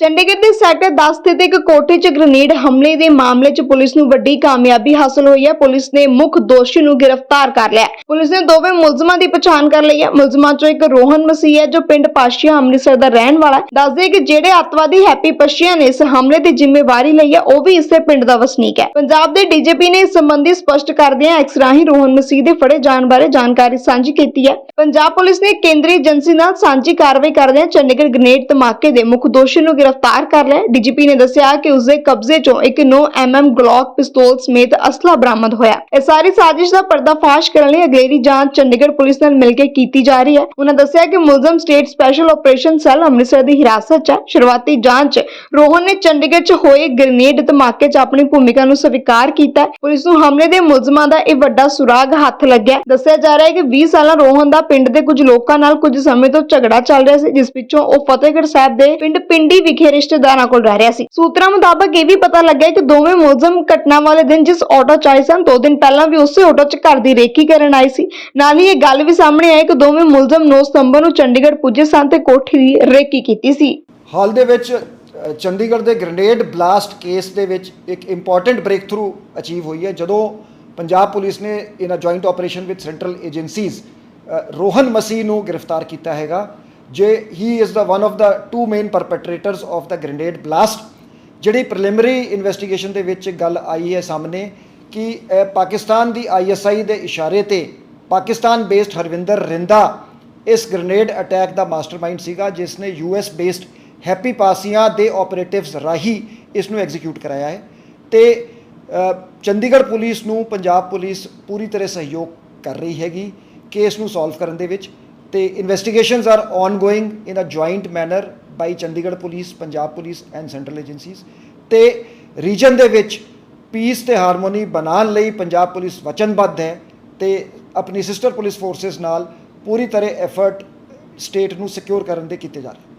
ਚੰਡੀਗੜ੍ਹ ਦੇ ਸੈਕਟਰ 10 ਸਥਿਤ ਇੱਕ ਕੋਠੇ 'ਚ ਗ੍ਰਨੇਡ ਹਮਲੇ ਦੇ ਮਾਮਲੇ 'ਚ ਪੁਲਿਸ ਨੂੰ ਵੱਡੀ ਕਾਮਯਾਬੀ ਹਾਸਲ ਹੋਈ ਹੈ। ਪੁਲਿਸ ਨੇ ਮੁੱਖ ਦੋਸ਼ੀ ਨੂੰ ਗ੍ਰਿਫਤਾਰ ਕਰ ਲਿਆ ਹੈ। ਪੁਲਿਸ ਨੇ ਦੋਵੇਂ ਮੁਲਜ਼ਮਾਂ ਦੀ ਪਛਾਣ ਕਰ ਲਈ ਹੈ। ਮੁਲਜ਼ਮਾਂ 'ਚੋਂ ਇੱਕ ਰੋਹਨ ਮਸੀਹ ਹੈ, ਜੋ ਪਿੰਡ ਪਾਸ਼ੀਆ ਅੰਮ੍ਰਿਤਸਰ ਦਾ ਰਹਿਣ ਵਾਲਾ ਹੈ। ਦੱਸਦੇ ਕਿ ਜਿਹੜੇ ਅੱਤਵਾਦੀ ਹੈਪੀ ਪਸ਼ੀਆ ਨੇ ਇਸ ਹਮਲੇ ਦੀ ਜ਼ਿੰਮੇਵਾਰੀ ਲਈ ਹੈ, ਉਹ ਵੀ ਇਸੇ ਪਿੰਡ ਦਾ ਵਸਨੀਕ ਹੈ। ਪੰਜਾਬ ਦੇ ਡੀਜੀਪੀ ਨੇ ਇਸ ਸੰਬੰਧੀ ਸਪਸ਼ਟ ਕਰਦਿਆਂ ਐਕਸ ਰਾਹੀਂ ਰੋਹਨ ਮਸੀਹ ਦੇ ਫੜੇ ਜਾਣ ਬਾਰੇ ਜਾਣਕਾਰੀ ਸਾਂਝੀ ਕੀਤੀ ਹੈ। ਪੰਜਾਬ ਪੁਲਿਸ ਨੇ ਕੇਂਦਰੀ ਏਜੰਸੀ ਨਾਲ ਸਾਂਝੀ ਕਾਰਵਾਈ ਕਰਦਿਆਂ ਚੰਡੀਗੜ੍ਹ ਗ੍ਰਨੇਡ ਧਮਾਕੇ ਦੇ ਮੁੱਖ ਦੋਸ਼ੀ ਨੂੰ ਗ੍ਰਿਫਤਾਰ ਗ੍ਰਿਫ਼ਤਾਰ ਕਰ ਲਿਆ। ਡੀਜੀਪੀ ਨੇ ਦੱਸਿਆ ਕਿ ਉਸ ਦੇ ਕਬਜ਼ੇ 'ਚੋਂ ਇੱਕ 9 mm ਗਲੌਕ ਪਿਸਤੌਲ ਸਮੇਤ ਅਸਲਾ ਬਰਾਮਦ ਹੋਇਆ। ਇਹ ਸਾਰੀ ਸਾਜ਼ਿਸ਼ ਦਾ ਪਰਦਾਫਾਸ਼ ਕਰਨ ਲਈ ਅਗਲੇਰੀ ਜਾਂਚ ਚੰਡੀਗੜ੍ਹ ਪੁਲਿਸ ਨਾਲ ਮਿਲ ਕੇ ਕੀਤੀ ਜਾ ਰਹੀ ਹੈ। ਉਹਨਾਂ ਦੱਸਿਆ ਕਿ ਮੁਲਜ਼ਮ state special operation cell Amritsar ਦੀ ਹਿਰਾਸਤ 'ਚ ਹੈ। ਸ਼ੁਰੂਆਤੀ ਜਾਂਚ ਰੋਹਨ ਨੇ ਚੰਡੀਗੜ੍ਹ 'ਚ ਹੋਏ ਗ੍ਰਨੇਡ ਧਮਾਕੇ 'ਚ ਆਪਣੀ ਭੂਮਿਕਾ ਨੂੰ ਸਵੀਕਾਰ ਕੀਤਾ ਪੁਲਿਸ ਨੂੰ ਹਮਲੇ ਦੇ ਮੁਲਜ਼ਮਾਂ ਦਾ ਇਹ ਵੱਡਾ ਸੁਰਾਗ ਹੱਥ ਲੱਗਿਆ ਦੱਸਿਆ ਜਾ ਰਿਹਾ ਹੈ ਕਿ 20 ਸਾਲਾਂ ਰੋਹਨ ਦਾ ਪਿੰਡ ਦੇ ਕੁਝ ਲੋਕਾਂ ਨਾਲ ਕੁਝ ਸਮੇਂ ਤੋਂ ਝਗੜਾ ਚੱਲ ਰਿਹਾ ਸੀ, ਜਿਸ ਪਿੱਛੋਂ ਉਹ ਫਤਿਹਗੜ੍ਹ ਸਾਹਿਬ ਦੇ ਪਿੰਡ ਪਿੰਡੀ ਵਿਖੇ ਰਿਸ਼ਤੇਦਾਰਾਂ ਕੋਲ ਰਹਿ ਰਿਹਾ ਸੀ। ਸੂਤਰਾਂ ਮੁਤਾਬਕ ਇਹ ਵੀ ਪਤਾ ਲੱਗਿਆ ਕਿ ਦੋਵੇਂ ਮੁਲਜ਼ਮ ਘਟਨਾ ਵਾਲੇ ਦਿਨ ਜਿਸ ਆਟੋ 'ਚ ਆਏ ਸਨ ਦੋ ਦਿਨ ਪਹਿਲਾਂ ਵੀ ਉਸੇ ਆਟੋ 'ਚ ਘਰ ਦੀ ਰੇਕੀ ਕਰਨ ਆਏ ਸੀ। ਨਾਲ ਹੀ ਇਹ ਗੱਲ ਵੀ ਸਾਹਮਣੇ ਆਈ ਕਿ ਦੋਵੇਂ ਮੁਲਜ਼ਮ 9 ਸਤੰਬਰ ਨੂੰ ਚੰਡੀਗੜ੍ਹ ਪੁੱਜੇ ਸਨ ਤੇ ਕੋਠੀ ਦੀ ਰੇਕੀ ਕੀਤੀ ਸੀ। ਹਾਲ ਦੇ ਵਿੱਚ ਅ, ਚੰਡੀਗੜ੍ਹ ਦੇ ਗ੍ਰੇਨੇਡ ਬਲਾਸਟ ਕੇਸ ਦੇ ਵਿੱਚ ਇੱਕ ਇੰਪੋਰਟੈਂਟ ਬ੍ਰੇਕ ਥਰੂ ਅਚੀਵ ਹੋਈ ਹੈ ਜਦੋਂ ਪੰਜਾਬ ਪੁਲਿਸ ਨੇ in a joint operation with central agencies Rohan Masih ਨੂੰ ਗ੍ਰਿਫਤਾਰ ਕੀਤਾ ਹੈਗਾ। ਜੇ he is the one of the two main perpetrators of the grenade blast ਜਿਹੜੀ ਪ੍ਰੀਲਿਮਿਨਰੀ ਇਨਵੈਸਟੀਗੇਸ਼ਨ ਦੇ ਵਿੱਚ ਗੱਲ ਆਈ ਹੈ ਸਾਹਮਣੇ ਕਿ ਪਾਕਿਸਤਾਨ ਦੀ ਆਈਐਸਆਈ ਦੇ ਇਸ਼ਾਰੇ ਤੇ ਪਾਕਿਸਤਾਨ ਬੇਸਡ ਹਰਵਿੰਦਰ ਰਿੰਦਾ ਇਸ ਗ੍ਰੇਨੇਡ ਅਟੈਕ ਦਾ ਮਾਸਟਰਮਾਈਂਡ ਸੀਗਾ, ਜਿਸ ਨੇ ਯੂਐਸ ਬੇਸਡ ਹੈਪੀ ਪਾਸੀਆਂ ਦੇ ਆਪਰੇਟਿਵਸ ਰਾਹੀਂ ਇਸ ਨੂੰ ਐਗਜ਼ੀਕਿਊਟ ਕਰਾਇਆ ਹੈ ਤੇ ਚੰਡੀਗੜ੍ਹ ਪੁਲਿਸ ਨੂੰ ਪੰਜਾਬ ਪੁਲਿਸ ਪੂਰੀ ਤਰ੍ਹਾਂ ਸਹਿਯੋਗ ਕਰ ਰਹੀ ਹੈਗੀ ਕੇਸ ਨੂੰ ਸੋਲਵ ਕਰਨ ਦੇ ਵਿੱਚ ਤੇ investigations are ongoing in a joint manner by Chandigarh police Punjab police and central agencies ਤੇ ਰੀਜਨ ਦੇ ਵਿੱਚ ਪੀਸ ਤੇ ਹਾਰਮੋਨੀ ਬਣਾਉਣ ਲਈ ਪੰਜਾਬ ਪੁਲਿਸ ਵਚਨਬੱਧ ਹੈ ਤੇ ਆਪਣੀ ਸਿਸਟਰ ਪੁਲਿਸ ਫੋਰਸਸ ਨਾਲ ਪੂਰੀ ਤਰ੍ਹਾਂ ਐਫਰਟ ਸਟੇਟ ਨੂੰ ਸਿਕਿਉਰ ਕਰਨ ਦੇ ਕੀਤੇ ਜਾ ਰਹੇ